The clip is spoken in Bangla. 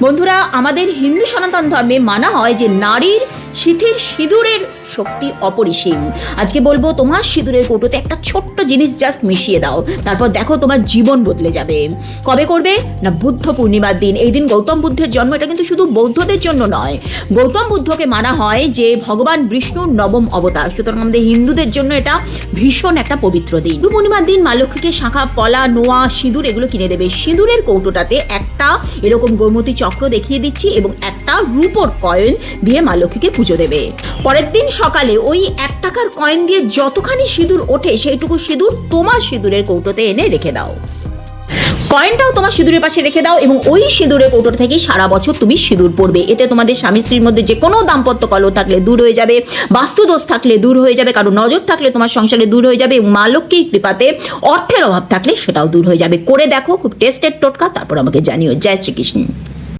বন্ধুরা আমাদের হিন্দু সনাতন ধর্মে মানা হয় যে নারীর শিথির সিঁদুরের শক্তি অপরিসীম। আজকে বলব, তোমার সিঁদুরের কৌটোতে একটা ছোট্ট জিনিস জাস্ট মিশিয়ে দাও। তারপর দেখো তোমার জীবন বদলে যাবে। কবে করবে? না, বুদ্ধ পূর্ণিমার দিন। এই দিন গৌতম বুদ্ধের জন্ম, এটা কিন্তু শুধু বৌদ্ধদের জন্য নয়। গৌতম বুদ্ধকে মানা হয় যে, ভগবান বিষ্ণুর নবম অবতার। সুতরাং আমাদের হিন্দুদের জন্য এটা ভীষণ একটা পবিত্র দিন। বুদ্ধ পূর্ণিমার দিন মা লক্ষ্মীকে শাঁখা, পলা, নোয়া, সিঁদুর এগুলো কিনে দেবে। সিঁদুরের কৌটোটাতে একটা এরকম গোমতী চক্র দেখিয়ে দিচ্ছি এবং একটা রূপোর কয়েন দিয়ে মা লক্ষ্মীকে পুজো দেবে। পরের দিন সকালে ওই এক টাকার কয়েন দিয়ে যতখানি সিঁদুর ওঠে, সেইটুকু সিঁদুর তোমার সিঁদুরের কৌটোতে এনে রেখে দাও। কয়েনটাও তোমার সিঁদুরের পাশে রেখে দাও এবং ওই সিঁদুরের কৌটোর থেকেই সারা বছর তুমি সিঁদুর পরবে এতে তোমাদের স্বামী স্ত্রীর মধ্যে যে কোনো দাম্পত্য কলহ থাকলে দূর হয়ে যাবে, বাস্তুদোষ থাকলে দূর হয়ে যাবে, কারও নজর থাকলে তোমার সংসারে দূর হয়ে যাবে এবং মা লক্ষ্মীর কৃপাতে অর্থের অভাব থাকলে সেটাও দূর হয়ে যাবে। করে দেখো, খুব টেস্টেড টোটকা, তারপর আমাকে জানিও। জয় শ্রীকৃষ্ণ।